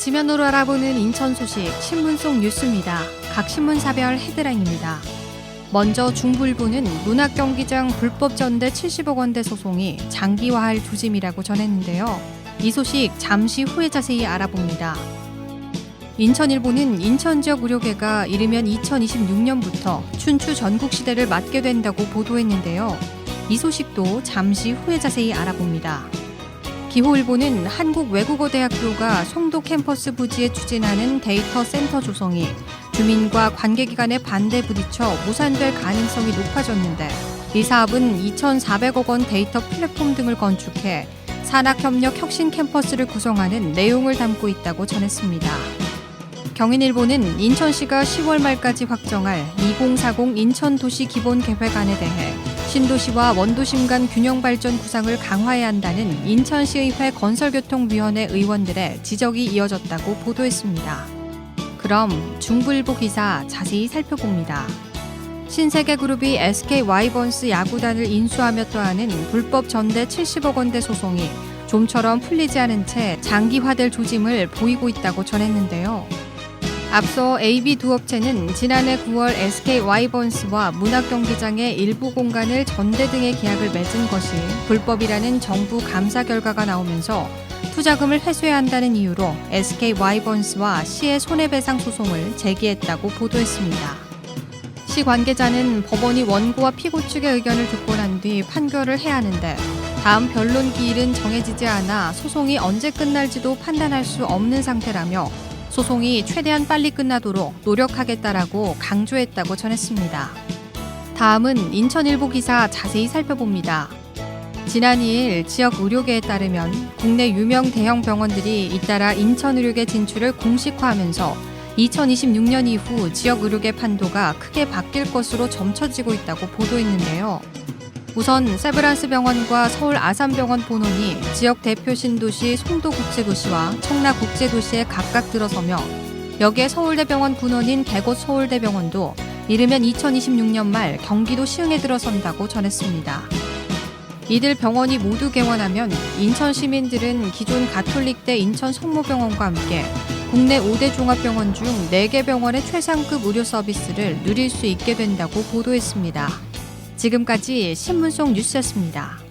지면으로 알아보는 인천 소식 신문 속 뉴스입니다. 각 신문사별 헤드라인입니다. 먼저 중부일보는 문학경기장 불법 전대 70억 원대 소송이 장기화할 조짐이라고 전했는데요. 이 소식 잠시 후에 자세히 알아봅니다. 인천일보는 인천 지역 의료계가 이르면 2026년부터 춘추 전국 시대를 맞게 된다고 보도했는데요. 이 소식도 잠시 후에 자세히 알아봅니다. 기호일보는 한국외국어대학교가 송도 캠퍼스 부지에 추진하는 데이터 센터 조성이 주민과 관계기관의 반대 부딪혀 무산될 가능성이 높아졌는데 이 사업은 2,400억 원 데이터 플랫폼 등을 건축해 산학협력 혁신 캠퍼스를 구성하는 내용을 담고 있다고 전했습니다. 경인일보는 인천시가 10월 말까지 확정할 2040 인천도시 기본계획안에 대해 신도시와 원도심 간 균형 발전 구상을 강화해야 한다는 인천시의회 건설교통위원회 의원들의 지적이 이어졌다고 보도했습니다. 그럼 중부일보 기사 자세히 살펴봅니다. 신세계그룹이 SK 와이번스 야구단을 인수하며 또하는 불법 전대 70억 원대 소송이 좀처럼 풀리지 않은 채 장기화될 조짐을 보이고 있다고 전했는데요. 앞서 AB 두 업체는 지난해 9월 SK 와이번스와 문학경기장의 일부 공간을 전대 등의 계약을 맺은 것이 불법이라는 정부 감사 결과가 나오면서 투자금을 회수해야 한다는 이유로 SK 와이번스와 시의 손해배상 소송을 제기했다고 보도했습니다. 시 관계자는 법원이 원고와 피고 측의 의견을 듣고 난 뒤 판결을 해야 하는데 다음 변론 기일은 정해지지 않아 소송이 언제 끝날지도 판단할 수 없는 상태라며 소송이 최대한 빨리 끝나도록 노력하겠다라고 강조했다고 전했습니다. 다음은 인천일보 기사 자세히 살펴봅니다. 지난 2일 지역 의료계에 따르면 국내 유명 대형 병원들이 잇따라 인천 의료계 진출을 공식화하면서 2026년 이후 지역 의료계 판도가 크게 바뀔 것으로 점쳐지고 있다고 보도했는데요. 우선 세브란스 병원과 서울 아산병원 본원이 지역 대표 신도시 송도국제도시와 청라국제도시에 각각 들어서며 여기에 서울대병원 분원인 대구 서울대병원도 이르면 2026년 말 경기도 시흥에 들어선다고 전했습니다. 이들 병원이 모두 개원하면 인천 시민들은 기존 가톨릭대 인천 성모병원과 함께 국내 5대 종합병원 중 4개 병원의 최상급 의료 서비스를 누릴 수 있게 된다고 보도했습니다. 지금까지 신문 속 뉴스였습니다.